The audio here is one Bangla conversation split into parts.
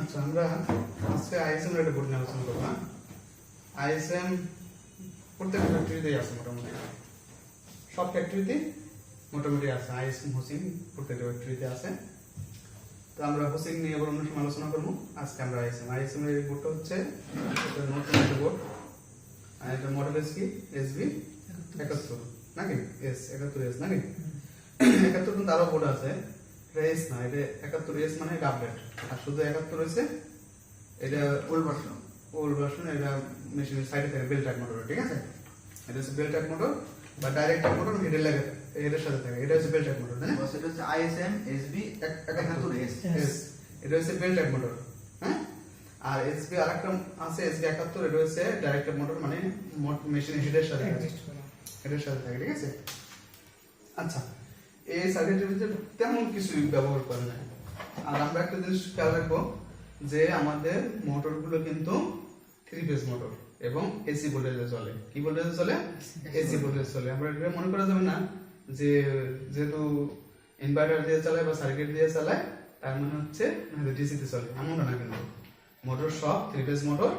আচ্ছা আমরা আজকে আইএসএম একটা বোর্ড আলোচনা করব আইএসএম প্রত্যেক ফ্যাক্টরিতেই আছে মোটামুটি। সব ফ্যাক্টরিতে মোটামুটি আছে। আইএসএম হোসিং প্রত্যেকটা ফ্যাক্টরিতে আছে। তো আমরা হোসিং নিয়ে এবার অন্য সময় আলোচনা করব। আজকে আমরা আইএসএম। আইএসএম এর বোর্ডটা হচ্ছে নতুন বোর্ড আর এটা মডেল এস কি এসবি একাত্তর। নাকি? এস একাত্তর এস নাকি? একাত্তর কিন্তু আরও বোর্ড আছে। এস না এটা একাত্তর এস মানে আপডেট আর শুধু একাত্তর হয়েছে এটা ওল্ড ভার্সন ওল্ড ভার্সন এটা মেশিনের সাইডে থাকে বেল টাইপ মোটর ঠিক আছে? এটা হচ্ছে বেল টাইপ মোটর বা ডাইরেক্ট মোটর হেডের লাগে হেডের সাথে থাকে। এটা হচ্ছে বেল টাইপ মোটর তাই না? এটা হচ্ছে আইএসএম এসবি একাত্তর এস. এটা হচ্ছে বেল টাইপ মোটর হ্যাঁ? আর এসবি আরেকটা আছে এসবি একাত্তর এটা হচ্ছে ডাইরেক্ট মোটর মানে মেশিনের হেডের সাথে এটার সাথে থাকে ঠিক আছে? আচ্ছা। এই সার্কিটের ভিতরে তেমন কিছু ব্যবহার করে না আর আমরা একটা জিনিস খেয়াল রাখব যে আমাদের মোটরগুলো কিন্তু থ্রি ফেজ মোটর এবং এসি ভোল্টেজে চলে। কি ভোল্টেজে চলে? এসি ভোল্টেজে চলে। আমরা এটা মনে করা যাবে না যে যেহেতু ইনভার্টার দিয়ে চালায় বা সার্কিট দিয়ে চালায় তার মানে হচ্ছে ডিসিতে চলে। এমনটা না কিন্তু। মোটর সব থ্রি ফেজ মোটর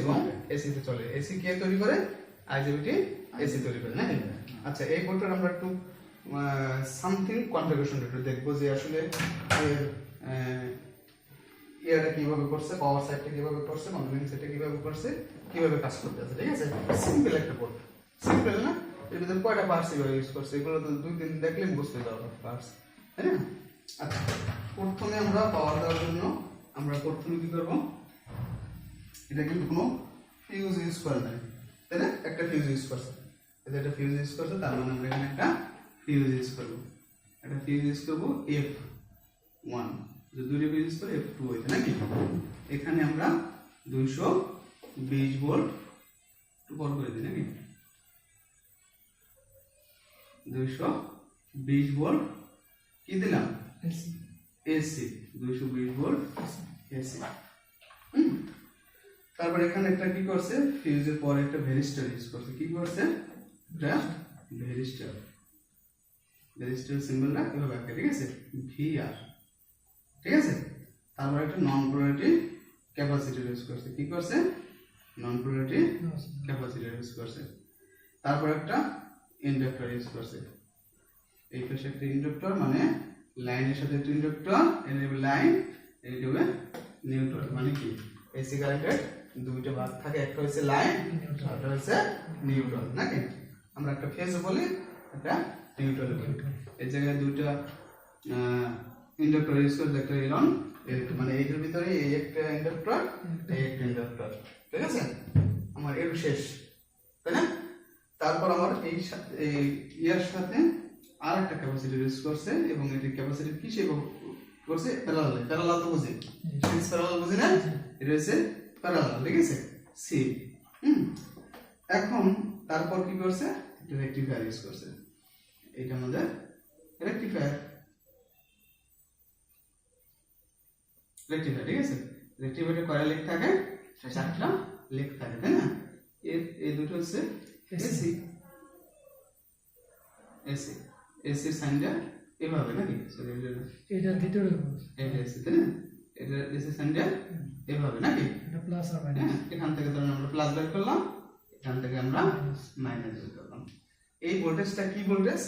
এবং এসিতে চলে। এসি কে তৈরি করে আইজিবিটি এসি তৈরি করে নাকি? আচ্ছা এই বোর্ডটার আমরা একটু সামথিং কনফিগারেশন একটু দেখব যে আসলে ইয়াটা কীভাবে করছে পাওয়ার সাইডটা কীভাবে করছে কন্ট্রোলিং সাইডটা কীভাবে করছে, কীভাবে কাজ করতে আছে, ঠিক আছে? সিম্পল একটা বোর্ড সিম্পল না? এর ভিতরে কয়টা পার্টস এভাবে ইউজ করছে? এগুলো তো দুই, তিন দেখলে বুঝতে যাওয়া পার্টস তাই না? আচ্ছা প্রথমে আমরা পাওয়ার দেওয়ার জন্য আমরা প্রথমে কি করব? এটা কিন্তু কোনো ফিউজ ইউজ করে নাই, তাই না? একটা ফিউজ ইউজ করছে। এটা একটা ফিউজ ইউজ করছে, তার মানে আমরা এখানে একটা ফিউজ ইউজ করব একটা ফিউজ ইউজ করব এফ ওয়ান যে দুইটা ফিউজ ইউজ করে এফ টু হইতে নাকি? এখানে আমরা দুইশো বিশ ভোল্ট একটু বড় করে দিই নাকি? দুইশো বিশ ভোল্ট কি দিলাম? এসি। দুইশো বিশ ভোল্ট এসি। তারপর এখানে একটা কি করছে? ফিউজের পরে একটা ভেরিস্টার ইউজ করছে। কি করছে? এটা ভেরিস্টার ভেরিস্টার সিম্বলটা এভাবে আঁকে ঠিক আছে? ভি আর ঠিক আছে? তারপর একটা নন পোলারিটি ক্যাপাসিটর ইউজ করছে। কি করছে? নন পোলারিটি ক্যাপাসিটর ইউজ করছে। তারপর একটা ইন্ডাক্টর ইউজ করছে। এই পাশে একটা ইন্ডাক্টর মানে লাইনের সাথে একটা ইন্ডাক্টর এর লাইন এই হবে নিউট্রাল মানে কি? এসি কারেন্টের দুইটা ভাগ থাকে, একটা হচ্ছে লাইন একটা হচ্ছে নিউট্রাল নাকি? আমরা একটা ফেজ বলি, একটা নিউট্রাল এই জায়গায় দুইটা ইন্ডাক্টর ইউজ করে একটা ইলন মানে এইটার ভিতরে এই একটা ইন্ডাক্টর এই একটা ইন্ডাক্টর ঠিক আছে? আমার এর শেষ তাই না? তারপর আমার এই এই ইয়ার সাথে আর একটা ক্যাপাসিটি ইউজ করছে এবং এটি ক্যাপাসিটি কি সে করছে? প্যারালাল প্যারালাল তো বুঝি? প্যারালাল বুঝি না? এটা হচ্ছে প্যারালাল ঠিক আছে? সি হুম? এখন তারপর কি করছে? রেক্টিফায়ার ইউজ করছে। এইটা আমাদের রেক্টিফায়ার রেক্টিফায়ার ঠিক আছে? রেক্টিফায়ারে কয়টা লেখ থাকে? চারটা। লেখ থাকে তাই না? এর এই দুটো হচ্ছে এসি। এসি। এসি। সাইনটা এভাবে নাকি? সরি এটা ভিতরে এটা এসি তাই না? এটা এসি সাইনটা এভাবে নাকি? এটা প্লাস হবে। হ্যাঁ, এখান থেকে ধরুন আমরা প্লাস বের করলাম এখান থেকে আমরা মাইনাস বের করলাম। এই ভোল্টেজটা কি ভোল্টেজ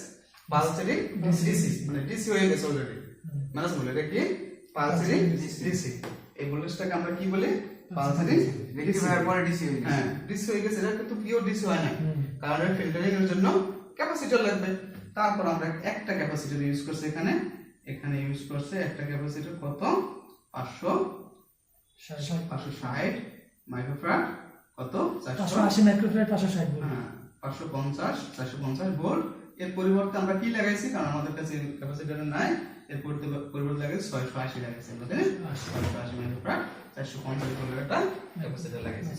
পালসারি ডিসি মানে ডিসি হয়ে গেছে অলরেডি মানে বলে এটা কি? পালসারি ডিসি এই ভোল্টেজটাকে আমরা কি বলি? পালসারি রেক্টিফায়ার পরে ডিসি হয়ে গেছে। হ্যাঁ। ডিসি হয়ে গেছে এটা কিন্তু পিওর ডিসি হয় না। কারণ এর ফিল্টারিং এর জন্য ক্যাপাসিটর লাগবে। তারপর আমরা একটা ক্যাপাসিটর ইউজ করছি এখানে। এখানে ইউজ করছে একটা ক্যাপাসিটর কত? পাঁচশো পাঁচশো ষাট মাইক্রোফ্রাট কত? পাঁচশো চারশো আশি মাইক্রোফ্যারাড পাঁচশো ষাট ভোল্ট। হ্যাঁ। পাঁচশো পঞ্চাশ চারশো পঞ্চাশ ভোল্ট। এর পরিবর্তে আমরা কি লাগাইছি? কারণ আমাদের কাছে ক্যাপাসিটর নাই। এর পরিবর্তে লাগাইছি ছয়শো আশি লাগাইছি আমরা না? ছয়শো আশি মাইক্রোফ্রাট চারশো পঞ্চাশ ভোল্টের একটা ক্যাপাসিটর লাগাইছি।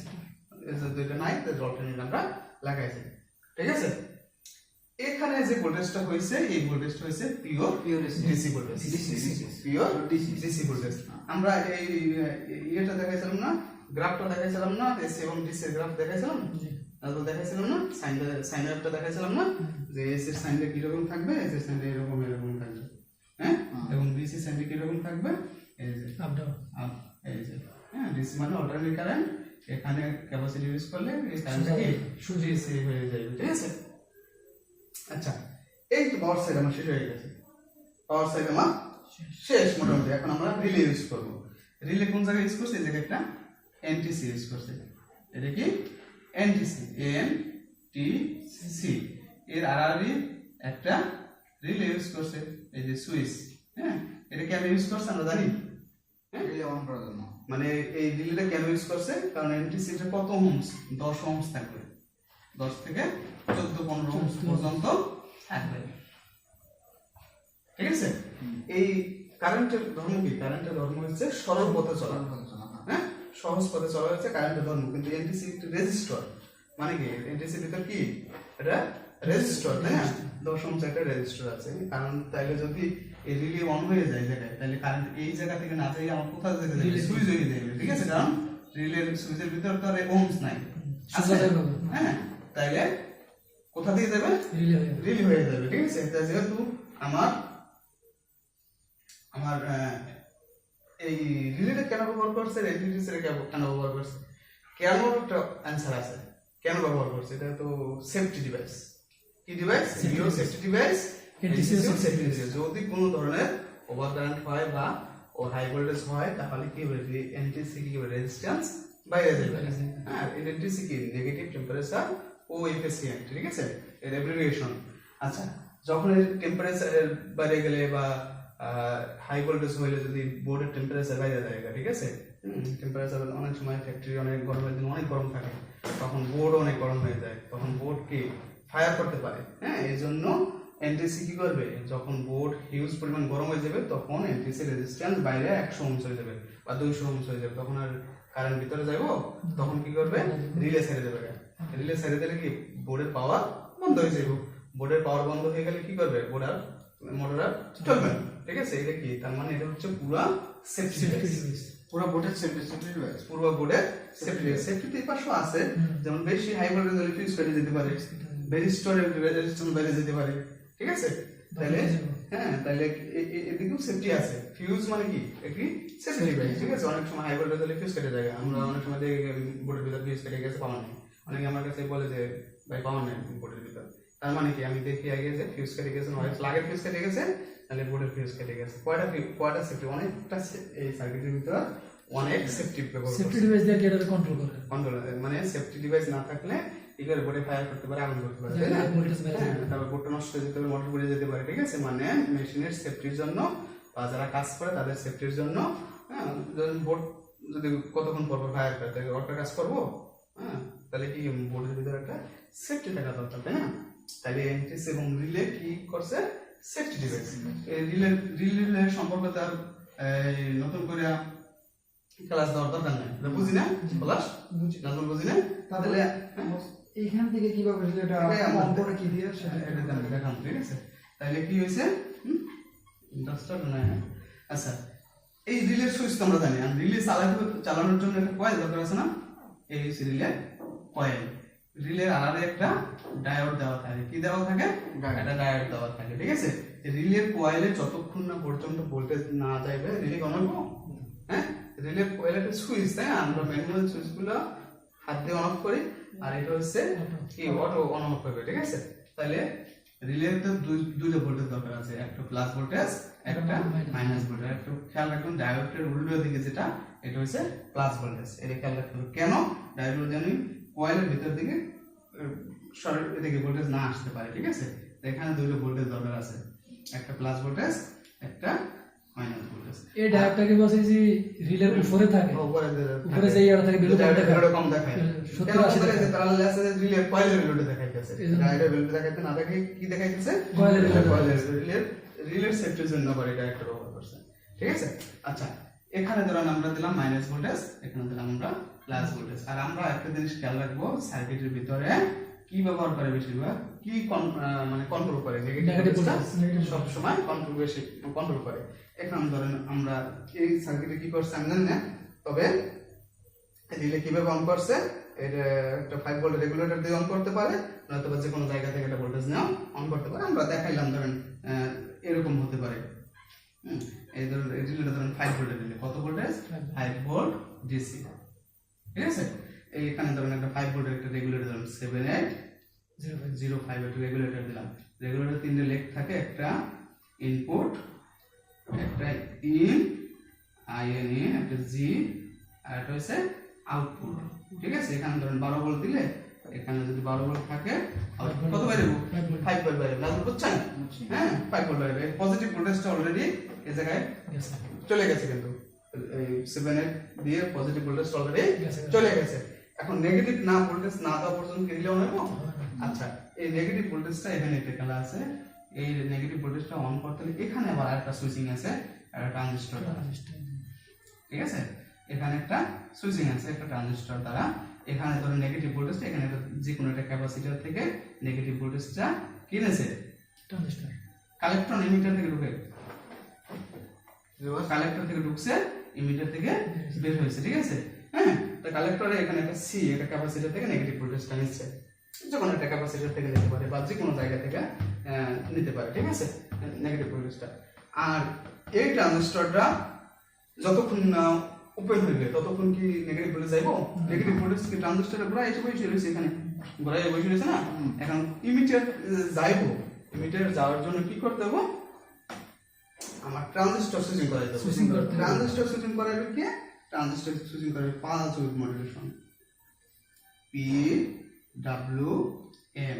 এই যে দুইটা নাই তাদের অল্টারনেট আমরা লাগাইছি। ঠিক আছে? এখানে যে ভোল্টেজটা হয়েছে এই ভোল্টেজটা হয়েছে pure pure DC voltage pure DC, DC voltage আমরা এই ইয়েটা দেখাইছিলাম না? গ্রাফটা দেখাইছিলাম না? এসি এবং ডিসি গ্রাফ দেখাইছিলাম? তারপর দেখাইছিলাম না সাইন সাইন গ্রাফটা দেখাইছিলাম না যে এসি এর সাইনটা কীরকম থাকবে এসি এর সাইনটা এরকম এরকম থাকবে হ্যাঁ? এবং ডিসি সাইনটা কীরকম থাকবে এই যে আপ ডাউন আপ এই যে ডিসি মানে অল্টারনেটিং কারেন্ট এখানে ক্যাপাসিটি ইউজ করলে এই কারেন্টটা কি সোজা। ডিসি হয়ে যাবে ঠিক আছে? আচ্ছা এই তো পাওয়ার সাইড আমার শেষ হয়ে গেছে। পাওয়ার সাইড আমার শেষ। মোটামুটি এখন আমরা রিলে ইউজ করব। রিলে কোন জায়গায় ইউজ করছে? এই জায়গায় একটা এনটিসি ইউজ করছে। এটা কি? এনটিসি এন টি সি এর আড়াআড়ি একটা রিলে ইউজ করছে এই যে সুইচ হ্যাঁ? এটা কেন ইউজ করছে আমরা জানি? রিলে অন করার জন্য। মানে এই রিলেটা কেন ইউজ করছে? কারণ এনটিসি টা কত ওহমস দশ ওহমস থাকবে। দশ থেকে চোদ্দ পনেরো ওহমস পর্যন্ত থাকবে। ঠিক আছে? এই কারেন্টের ধর্ম কি? কারেন্টের ধর্ম হচ্ছে সরল পথে চলা। হ্যাঁ? সহজ পথে চলা হচ্ছে কারেন্টের ধর্ম কিন্তু এনটিসি রেজিস্টর মানে কি? এনটিসির ভিতর কি? এটা রেজিস্টর তাই না? দশ ওহমস একটা রেজিস্টর আছে। কারণ তাইলে যদি এই রিলে অন হয়ে যায় জায়গায় তাহলে কারেন্ট এই জায়গা থেকে না যাই আমার কোথাও যেতে যাবে সুইচ হয়ে যাবে ঠিক আছে? কারণ রিলের সুইচের ভিতর তো আর ওহমস নাই। হ্যাঁ। তাইলে কোথা দিয়ে যাবে। রিলে হয়ে যাবে। ঠিক আছে? যেহেতু আমার আমার এই রিলেটা কেন ব্যবহার করছে রেডিটিসের কেন ব্যবহার করছে? কেন একটা অ্যান্সার আছে। কেন ব্যবহার করছে? এটা তো সেফটি ডিভাইস কি device zero safety device safety device যদি কোনো ধরনের ওভার কারেন্ট হয় বা ও হাই ভোল্টেজ হয় তাহলে কি হবে? এনটিসি কি হবে রেজিস্ট্যান্স বাইরে যাবে হ্যাঁ এনটিসি কি নেগেটিভ টেম্পারেচার ও এফএসিএন ঠিক আছে? এর অ্যাব্রিভিয়েশন আচ্ছা যখন টেম্পারেচার বাইরে গেলে বা হাই ভোল্টেজ হইলে যদি বোর্ডের টেম্পারেচার বাইরে যায় ঠিক আছে? টেম্পারেচার অনেক সময় ফ্যাক্টরি অনেক গরমের দিন অনেক গরম থাকে। তখন বোর্ড অনেক গরম হয়ে যায়। তখন বোর্ডকে ফায়ার করতে পারে। হ্যাঁ এই জন্য এনটিসি কি করবে? যখন বোর্ড হিউজ পরিমাণ গরম হয়ে যাবে তখন এনটিসি রেজিস্ট্যান্স বাইরে একশো ওহমস হয়ে যাবে বা দুইশো ওহমস হয়ে যাবে। তখন আর কারেন্ট ভিতরে যাব তখন কি করবে? রিলে ছেড়ে দেবে। রিলে ছেড়ে দিলে কি? বোর্ডের পাওয়ার বন্ধ হয়ে যাবে বোর্ডের পাওয়ার বন্ধ হয়ে গেলে কি করবে? বোর্ড আর মোটর আর চলবে না ঠিক আছে? এটা কি? তার মানে এটা হচ্ছে পুরা সেফটি ডিভাইস পুরো বোটের সেফটি সেফটি ডিভাইস পূর্ব বোর্ডের সেফটি সেফটি এই পাশও আছে। যেমন বেশি হাই ভোল্টেজ হলে ফিউজ কেটে যেতে পারে। রেজিস্ট্যান্স বাইরে যেতে পারে। ঠিক আছে? তাহলে হ্যাঁ তাহলে এদিকেও সেফটি আছে। ফিউজ মানে কি? একটি সেফটি ডিভাইস ঠিক আছে? অনেক সময় হাই ভোল্টেজ হলে ফিউজ কেটে যায়। আমরা অনেক সময় দেখি বোর্ডের ভিতর ফিউজ কেটে গেছে পাওয়া নেই। অনেকে আমার কাছে বলে যে ভাই পাওয়া নেই বোর্ডের ভিতর। তার মানে কি? আমি দেখি আগে যে ফিউজ কেটে গেছে নয় লাগের ফিউজ কেটে গেছে তাহলে বোর্ডের ফিউজ কেটে গেছে। কয়টা কয়টা সেফটি অনেকটা এই সার্কিটের ভিতর অনেক সেফটি ব্যবহার সেফটি ডিভাইস দিয়ে এটা কন্ট্রোল করে। কন্ট্রোল মানে সেফটি ডিভাইস না থাকলে করে বোর্ডে ফায়ার করতে পারে আগুন করতে পারে তাই না? হ্যাঁ, তারপর বোর্ডটা নষ্ট হয়ে যেতে পারে মোটর পুড়ে যেতে পারে ঠিক আছে? মানে মেশিনের সেফটির জন্য বা যারা কাজ করে তাদের সেফটির জন্য হ্যাঁ বোর্ড যদি কতক্ষণ পর পর ফায়ার করে তাহলে ওটা কাজ করব? হ্যাঁ তাহলে কি বোর্ডের ভিতরে একটা সেফটি থাকা দরকার তাই না? তাহলে এনটিস এবং রিলে কি করছে? সেফটি ডিভাইস এই রিলে রিলে সম্পর্কে তার নতুন করে ক্লাস দেওয়ার দরকার নাই। বুঝি না? ক্লাস বুঝি। নতুন বুঝি না? তাহলে হ্যাঁ? এইখান থেকে কীভাবে এটা এটাই আমরা অন করে কি দিয়ে সেটা দেখাম, ঠিক আছে? তাহলে কি হয়েছে? দশটা না? আচ্ছা এই রিলের সুইচ তো আমরা জানি আর রিলে চালাতে চালানোর জন্য একটা কয়েল দরকার আছে না? এই রিলের কয়েল রিলের আলাদা একটা ডায়োড দেওয়া থাকে। কি দেওয়া থাকে? একটা ডায়োড দেওয়া থাকে ঠিক আছে? রিলের কয়েলে যতক্ষণ না পর্যন্ত ভোল্টেজ না যাইবে রিলে অন হব হ্যাঁ? রিলের কয়েল একটা সুইচ তাই আমরা ম্যানুয়াল সুইচগুলো হাত দিয়ে অন অফ করি আর এটা হচ্ছে কি অটো অন অফ করবে ঠিক আছে? তাহলে রিলের তো দুই দুইটা ভোল্টেজ দরকার আছে একটা প্লাস ভোল্টেজ একটা. Minus voltage. একটু খেয়াল রাখুন ডায়োডের উল্টো দিকে যেটা এটা হচ্ছে প্লাস ভোল্টেজ। এটা খেয়াল রাখুন কেন? ডায়োড জানি কয়েলের ভিতর দিকে এদিকে ভোল্টেজ না আসতে পারে ঠিক আছে? এখানে দুইটা ভোল্টেজ দরকার আছে। একটা প্লাস ভোল্টেজ একটা মাইনাস ভোল্টেজ এই ডায়োডটাকে বলছে যে রিলের উপরে থাকে উপরে উপরে যে ইয়াটা থাকে, কম দেখায়। যে যে রিলের কয়েলের ভ্যালুটা দেখাইতেছে। ডায়োডের ভ্যালু দেখাইতে না দেখে কি দেখাইতেছে? কয়েলের। কয়েলের রিলের রিলের সেফটির জন্য একটা ব্যবহার করছে। ঠিক আছে? আচ্ছা এখানে ধরুন আমরা দিলাম মাইনাস ভোল্টেজ এখানে দিলাম আমরা প্লাস ভোল্টেজ আর আমরা একটা জিনিস খেয়াল রাখব সার্কিটের ভিতরে কি ব্যবহার করে বেশিরভাগ? কি মানে কন্ট্রোল করে? সব সময় কন্ট্রোল বেশি কন্ট্রোল করে। এখন ধরেন আমরা এই সার্কিটে কি করছে আমি জানি না তবে রিলে কীভাবে অন করছে? এটা একটা ফাইভ ভোল্ট রেগুলেটর দিয়ে অন করতে পারে নয়তো যে কোনো জায়গা থেকে একটা ভোল্টেজ নেওয়া অন করতে পারে। আমরা দেখাইলাম ধরেন আহ, এরকম হতে পারে। এই ধরুন এই রিলেটা ধরেন ফাইভ ভোল্টের রিলে কত ভোল্টেজ ফাইভ ভোল্ট ডিসি ঠিক আছে? এইখানে ধরেন একটা ফাইভ ভোল্টের একটা রেগুলেটর দিলাম seven eight zero five zero five একটা রেগুলেটর দিলাম। রেগুলেটর তিনটে লেগ থাকে একটা ইনপুট একটা ইন আইএন এ একটা জি আর একটা হচ্ছে আউটপুট ঠিক আছে? এখানে ধরেন বারো ভোল্ট দিলে এখানে যদি বারো ভোল্ট থাকে কত বাইরে ফাইভ ভোল্ট বাইরে নাজল বুঝছেন? হ্যাঁ ফাইভ ভোল্ট বাইরে পজিটিভ ভোল্টেজটা অলরেডি এ জায়গায় চলে গেছে কিন্তু। সেভেন এইট দিয়ে পজিটিভ ভোল্টেজ অলরেডি চলে গেছে। এখন নেগেটিভ না ভোল্টেজ না দেওয়া পর্যন্ত কি দিলে আচ্ছা এই নেগেটিভ ভোল্টেজটা এখানে এটা খেলা আছে। এই নেগেটিভ ভোল্টেজটা অন করতে হলে এখানে আবার একটা সুইচিং আছে একটা ট্রানজিস্টর ঠিক আছে? এখানে একটা সুইচিং আছে একটা ট্রানজিস্টর দ্বারা। এখানে ধরো নেগেটিভ ভোল্টেজটা এখানে একটা যে কোনো একটা ক্যাপাসিটর থেকে নেগেটিভ ভোল্টেজটা কিনেছে। ট্রানজিস্টার কালেক্টর ইমিটার থেকে ঢুকে। কালেক্টর থেকে ঢুকছে। ইমিটার থেকে বের হয়েছে ঠিক আছে? হ্যাঁ? তো কালেক্টরে এখানে একটা সি একটা ক্যাপাসিটার থেকে নেগেটিভ ভোল্টেজটা নিচ্ছে। যে কোনো একটা ক্যাপাসিটার থেকে নিতে পারে বা যে কোনো জায়গা থেকে নিতে পারে ঠিক আছে? নেগেটিভ ভোল্টেজটা আর এই ট্রানজিস্টরটা যতক্ষণ না ওপেন হইবে ততক্ষণ কি নেগেটিভ ভোল্টেজ যাইবো? নেগেটিভ ভোল্টেজ কি ট্রানজিস্টরে ঘোরায় এসে বসে রয়েছে এখানে? ঘোরায় বসে রয়েছে না? এখন ইমিটার যাইবো। ইমিটার যাওয়ার জন্য কি করতে হবে আমার ট্রানজিস্টর সুইচিং করতে হবে। ট্রানজিস্টর সুইচিং করাইবে কি? ট্রানজিস্টর সুইচিং করাইবে পাঁচ width modulation P W M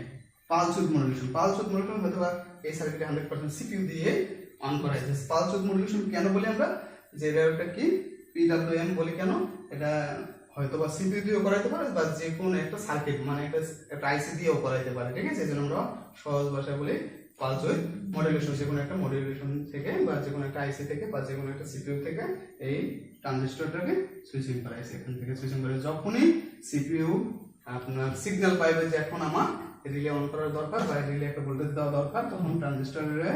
pulse width modulation pulse width modulation হয়তো বা এই সার্কিটে হান্ড্রেড পার্সেন্ট সিপিইউ দিয়ে অন করা হয়েছে পালস উইথ মডুলেশন কেন বলি আমরা? যে এটা কি? পি ডাব্লিউ এম বলি কেন? এটা হয়তো বা সিপিইউ দিয়েও করাইতে পারে বা যে কোনো একটা সার্কিট মানে একটা একটা আইসি দিয়েও করাইতে পারে। ঠিক আছে? এই জন্য আমরা সহজ ভাষায় বলি পালস উইথ মডুলেশন যে কোনো একটা মডুলেশন থেকে বা যে কোনো একটা আইসি থেকে বা যে কোনো একটা সিপিইউ থেকে এই ট্রানজিস্টরটাকে সুইচিং করাইছে এখান থেকে সুইচিং করে। যখনই সিপিইউ আপনার সিগন্যাল পাইবে যে এখন আমার রিলে অন করার দরকার বা রিলে একটা ভোল্টেজ দেওয়া দরকার তখন ট্রানজিস্টরে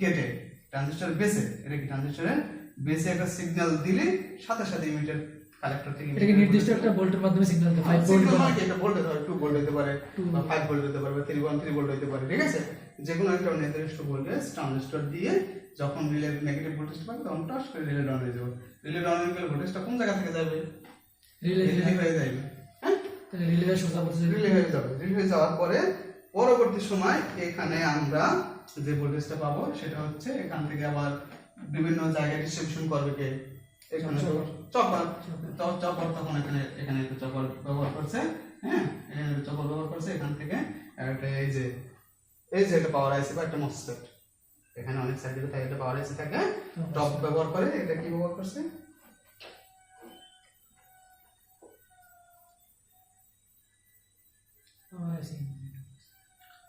কেটে ট্রানজিস্টর বেসে এটা কি ট্রানজিস্টরের বেসে একটা সিগন্যাল দিলে সাথে সাথে ইমিটার কালেক্টর থেকে এটাকে নির্দিষ্ট একটা ভোল্টের মাধ্যমে সিগন্যাল দেয়? ফাইভ ভোল্ট ভোল্ট হতে পারে বা ফাইভ ভোল্ট হতে পারে বা থ্রি ওয়ান থ্রি ভোল্ট হতে পারে ঠিক আছে? যে কোনো একটা নির্দিষ্ট ভোল্টেজ ট্রানজিস্টর দিয়ে যখন রিলে নেগেটিভ ভোল্টেজ পাবে তখন টাচ করে রিলে ডাউন হয়ে যাবে। রিলে ডাউন হয়ে গেলে ভোল্টেজটা কোন জায়গা থেকে যাবে? রিলে রিলে হয়ে যাবে। হ্যাঁ? রিলে রিলে হয়ে যাবে। রিলে হয়ে যাওয়ার পরে পরবর্তী সময় এখানে আমরা যে ভোল্টেজটা পাবো সেটা হচ্ছে এখান থেকে আবার বিভিন্ন জায়গায় ডিস্ট্রিবিউশন করবে কে? এখানে চপার চপার তখন এখানে এখানে একটা চপার ব্যবহার করছে হ্যাঁ? এখানে চপার ব্যবহার করছে এখান থেকে একটা এই যে এই যে একটা পাওয়ার আইসি বা একটা মসফেট এখানে অনেক সাইডে থাকে একটা পাওয়ার আইসি থাকে টপ ব্যবহার করে এটা কি ব্যবহার করছে?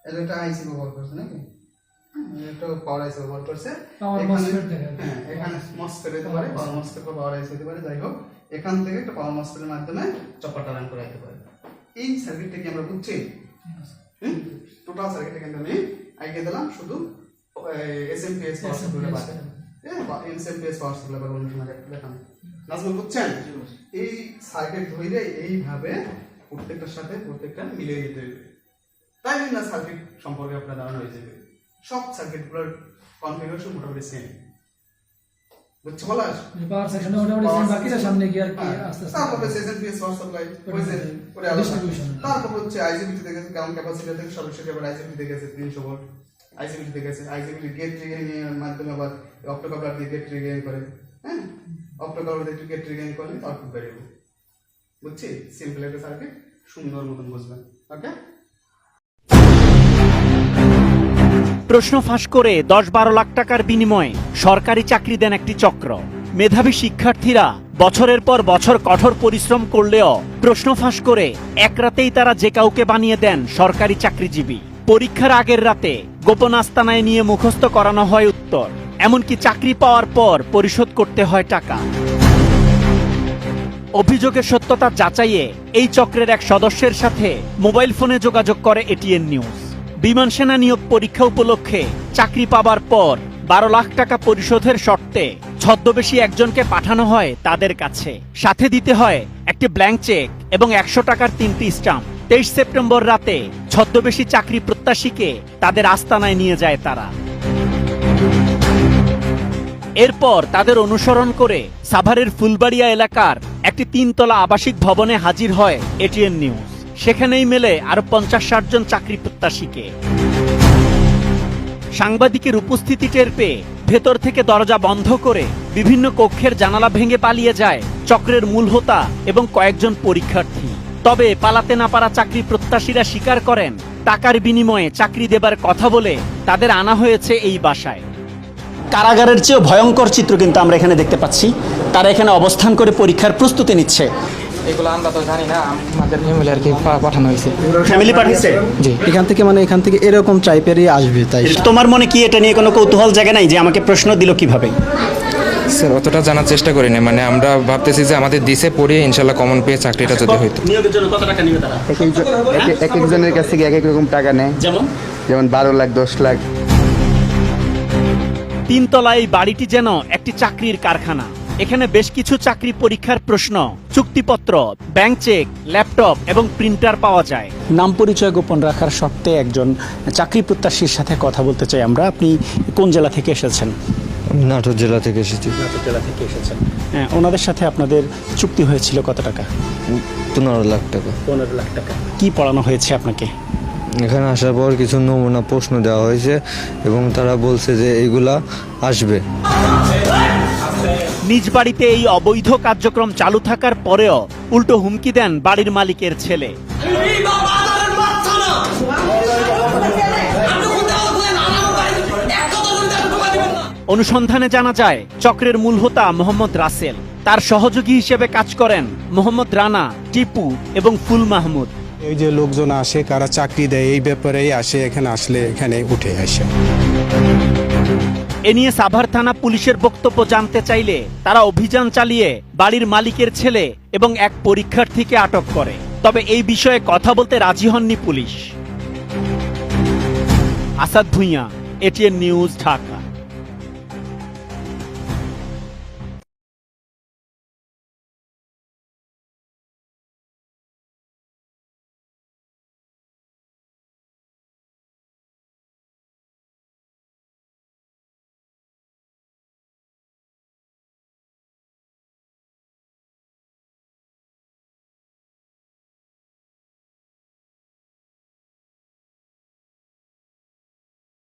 এটা একটা আইসি ব্যবহার করছে নাকি? হ্যাঁ, এটা পাওয়ার আইসি ব্যবহার করছে। হ্যাঁ এখানে মসফেট হতে পারে পাওয়ার মসফেট বা পাওয়ার আইসি হতে পারে যাই হোক। এখান থেকে একটা পাওয়ার মসফেটের মাধ্যমে চপারটা রান করাইতে পারে। এই সার্কিটটা কি আমরা বুঝছি? হুম? টোটাল সার্কিটটা কিন্তু আমি আগে দিলাম শুধু এসএমপিএস পাওয়ার সাপ্লাই বাদে এসএমপিএস পাওয়ার সাপ্লাই বাদে অন্য সময় দেখান। নাজমুল বুঝছেন? এই সার্কিট ধরে এইভাবে প্রত্যেকটার সাথে প্রত্যেকটা মিলিয়ে নিতে হবে তাই না সার্কিট সম্পর্কে আপনার ধারণা হয়ে যাবে। সব সার্কিটগুলোর কনফিগারেশন মোটামুটি সেম বুঝছ বলাস পাওয়ার সেকশনে মোটামুটি same, বাকিটা সামনে গিয়ে আর কি আস্তে আস্তে তারপরে সেশন পাওয়ার সাপ্লাই হয়েছে ওটা আলাদা। তারপর হচ্ছে আইজিবিটি থেকে গ্রাউন্ড ক্যাপাসিটি থেকে সরাসরি আবার আইজিবিটি থেকে গেছে ভোল্ট আইজিবিটি থেকে আইজিবিটি গেট ট্রিগারিং এর মাধ্যমে আবার অপ্টোকাপলার দিয়ে গেট ট্রিগারিং করে হ্যাঁ অপ্টোকাপলার দিয়ে গেট ট্রিগারিং করলে আউটপুট বেরিয়ে বুঝছি সিম্পল একটা সার্কিট সুন্দর মতন বুঝবেন ওকে প্রশ্ন ফাঁস করে দশ বারো লাখ টাকার বিনিময়ে সরকারি চাকরি দেন একটি চক্র। মেধাবী শিক্ষার্থীরা বছরের পর বছর কঠোর পরিশ্রম করলেও প্রশ্ন ফাঁস করে এক রাতেই তারা যে কাউকে বানিয়ে দেন সরকারি চাকরিজীবী। পরীক্ষার আগের রাতে গোপন আস্তানায় নিয়ে মুখস্থ করানো হয় উত্তর। এমনকি চাকরি পাওয়ার পর পরিশোধ করতে হয় টাকা। অভিযোগের সত্যতা যাচাইয়ে এই চক্রের এক সদস্যের সাথে মোবাইল ফোনে যোগাযোগ করে এটিএন নিউজ। বিমান সেনা নিয়োগ পরীক্ষা উপলক্ষে চাকরি পাবার পর বারো লাখ টাকা পরিশোধের শর্তে ছদ্মবেশী একজনকে পাঠানো হয় তাদের কাছে। সাথে দিতে হয় একটি ব্ল্যাঙ্ক চেক এবং একশো টাকার তিনটি স্টাম্প। তেইশ সেপ্টেম্বর রাতে ছদ্মবেশী চাকরি প্রত্যাশীকে তাদের আস্তানায় নিয়ে যায় তারা। এরপর তাদের অনুসরণ করে সাভারের ফুলবাড়িয়া এলাকার একটি তিনতলা আবাসিক ভবনে হাজির হয় এটিএন নিউজ। সেখানেই মেলে আরও পঞ্চাশ ষাট জন চাকরি প্রত্যাশীকে। সাংবাদিকের উপস্থিতি টের পেয়ে ভেতর থেকে দরজা বন্ধ করে বিভিন্ন কক্ষের জানালা ভেঙে পালিয়ে যায় চক্রের মূল হোতা এবং কয়েকজন পরীক্ষার্থী। তবে পালাতে না পারা চাকরি প্রত্যাশীরা স্বীকার করেন, টাকার বিনিময়ে চাকরি দেবার কথা বলে তাদের আনা হয়েছে এই বাসায়। কারাগারের চেয়েও ভয়ঙ্কর চিত্র কিন্তু আমরা এখানে দেখতে পাচ্ছি। তারা এখানে অবস্থান করে পরীক্ষার প্রস্তুতি নিচ্ছে। এগুলো আমরা তো জানি না আমাদের ফ্যামিলি আর কি পাঠানো হয়েছে। ফ্যামিলি পাঠিয়েছে? জি। এখান থেকে মানে এখান থেকে এরকম টাইপেরই আসবে তাই। তোমার মনে কি এটা নিয়ে কোনো কৌতূহল জায়গা নাই যে আমাকে প্রশ্ন দিল কীভাবে? স্যার অতটা জানার চেষ্টা করি না মানে আমরা ভাবতেছি যে আমাদের দিছে পড়িয়ে ইনশাল্লাহ কমন পেয়ে চাকরিটা যদি হইতো। নিয়োগের জন্য কত টাকা নিবে তারা? এক এক- এক একজনের কাছ থেকে এক এক রকম টাকা নেয়। যেমন? যেমন বারো লাখ দশ লাখ। তিনতলা এই বাড়িটি যেন একটি চাকরির কারখানা। এখানে বেশ কিছু চাকরি পরীক্ষার প্রশ্ন চুক্তিপত্র ব্যাংক চেক ল্যাপটপ এবং প্রিন্টার পাওয়া যায়। নাম পরিচয় গোপন রাখার সত্ত্বে একজন চাকরি প্রত্যাশীর সাথে কথা বলতে চাই আমরা। আপনি কোন জেলা থেকে এসেছেন? নাটোর জেলা থেকে এসেছি। নাটোর জেলা থেকে এসেছেন। হ্যাঁ ওনাদের সাথে আপনাদের চুক্তি হয়েছিল কত টাকা? পনেরো লাখ টাকা। পনেরো লাখ টাকা। কি পড়ানো হয়েছে আপনাকে? এখানে আসার পর কিছু নমুনা প্রশ্ন দেওয়া হয়েছে এবং তারা বলছে যে এইগুলা আসবে। নিজ বাড়িতে এই অবৈধ কার্যক্রম চালু থাকার পরেও উল্টো হুমকি দেন বাড়ির মালিকের ছেলে। অনুসন্ধানে জানা যায়, চক্রের মূল হোতা মোহাম্মদ রাসেল। তার সহযোগী হিসেবে কাজ করেন মোহাম্মদ রানা, টিপু এবং ফুল মাহমুদ। এই যে লোকজন আসে, কারা চাকরি দেয়, এই ব্যাপারেই আসে, এখানে আসলে এখানে উঠে আসে। এ নিয়ে সাভার থানা পুলিশের বক্তব্য জানতে চাইলে তারা অভিযান চালিয়ে বাড়ির মালিকের ছেলে এবং এক পরীক্ষার্থীকে আটক করে। তবে এই বিষয়ে কথা বলতে রাজি হননি police. Asad Bhuiyan, ATN news Dhaka.